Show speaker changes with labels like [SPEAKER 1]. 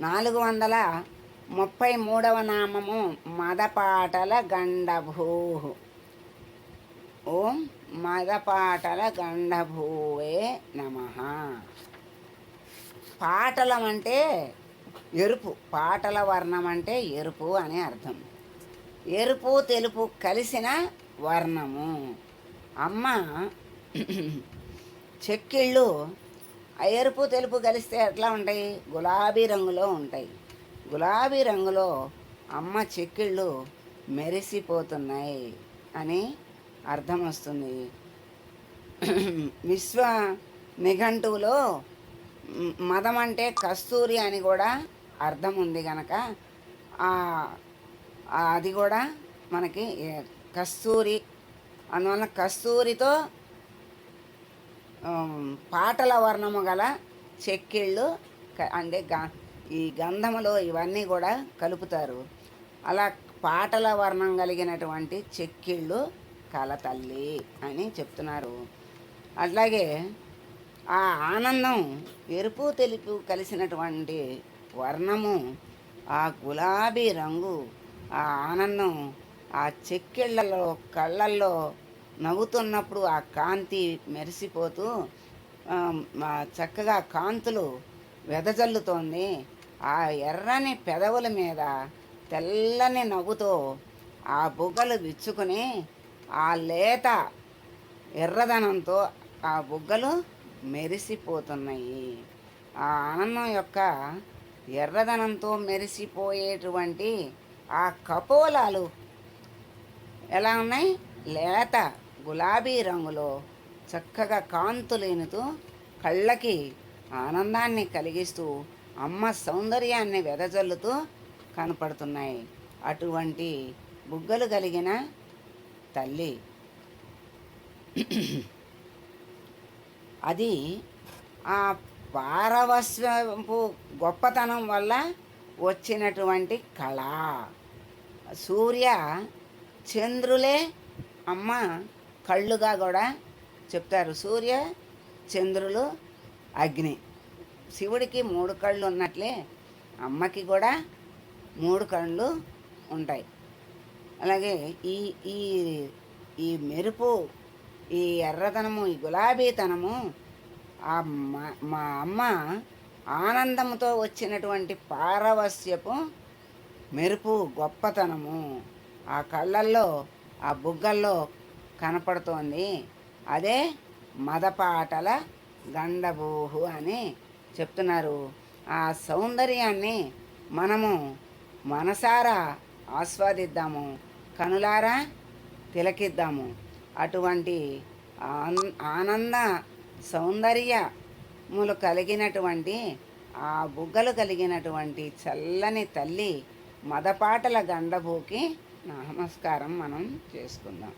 [SPEAKER 1] నాలుగు వందల ముప్పై మూడవ నామము మదపాటల గండభూ ఓం మదపాటల గండభూవే నమ. పాటలం అంటే ఎరుపు పాటల వర్ణం అంటే ఎరుపు అని అర్థం. ఎరుపు తెలుపు కలిసిన వర్ణము. అమ్మ చెక్కిళ్ళు ఎరుపు తెలుపు కలిస్తే ఎట్లా ఉంటాయి? గులాబీ రంగులో ఉంటాయి. గులాబీ రంగులో అమ్మ చెక్కిళ్ళు మెరిసిపోతున్నాయి అని అర్థం వస్తుంది. విశ్వ నిఘంటువులో మదం అంటే కస్తూరి అని కూడా అర్థం ఉంది కనుక ఆ- అది కూడా మనకి కస్తూరి. అందువల్ల కస్తూరితో పాటల వర్ణము గల చెక్కిళ్ళు అంటే గ ఈ గంధములో ఇవన్నీ కూడా కలుపుతారు. అలా పాటల వర్ణం కలిగినటువంటి చెక్కిళ్ళు కలతల్లి అని చెప్తున్నారు. అట్లాగే ఆ ఆనందం ఎరుపు తెలుపు కలిసినటువంటి వర్ణము ఆ గులాబీ రంగు ఆ ఆనందం ఆ చెక్కిళ్ళలో కళ్ళల్లో నవ్వుతున్నప్పుడు ఆ కాంతి మెరిసిపోతూ చక్కగా కాంతులు వెదజల్లుతోంది. ఆ ఎర్రని పెదవుల మీద తెల్లని నవ్వుతో ఆ బుగ్గలు విచ్చుకుని ఆ లేత ఎర్రదనంతో ఆ బుగ్గలు మెరిసిపోతున్నాయి. ఆ ఆనందం యొక్క ఎర్రదనంతో మెరిసిపోయేటువంటి ఆ కపోలాలు ఎలా ఉన్నాయి? లేత గులాబీ రంగులో చక్కగా కాంతులేనుతూ కళ్ళకి ఆనందాన్ని కలిగిస్తూ అమ్మ సౌందర్యాన్ని వెదజల్లుతూ కనపడుతున్నాయి. అటువంటి బుగ్గలు కలిగిన తల్లి. అది ఆ పారవస్వపు గొప్పతనం వల్ల వచ్చినటువంటి కళ. సూర్య చంద్రులే అమ్మ కళ్ళుగా కూడా చెప్తారు. సూర్య చంద్రులు అగ్ని. శివుడికి మూడు కళ్ళు ఉన్నట్లే అమ్మకి కూడా మూడు కళ్ళు ఉంటాయి. అలాగే ఈ ఈ ఈ మెరుపు ఈ ఎర్రతనము ఈ గులాబీతనము ఆ మా మా అమ్మ ఆనందంతో వచ్చినటువంటి పారవస్యపు మెరుపు గొప్పతనము. ఆ కళ్ళల్లో ఆ బుగ్గల్లో కనపడుతోంది. అదే మదపాటల గండబూహు అని చెప్తున్నారు. ఆ సౌందర్యాన్ని మనము మనసారా ఆస్వాదిద్దాము కనులారా తిలకిద్దాము. అటువంటి ఆన్- ఆనంద సౌందర్యములు కలిగినటువంటి ఆ బుగ్గలు కలిగినటువంటి చల్లని తల్లి మదపాటల గండభూకి నమస్కారం మనం చేసుకుందాం.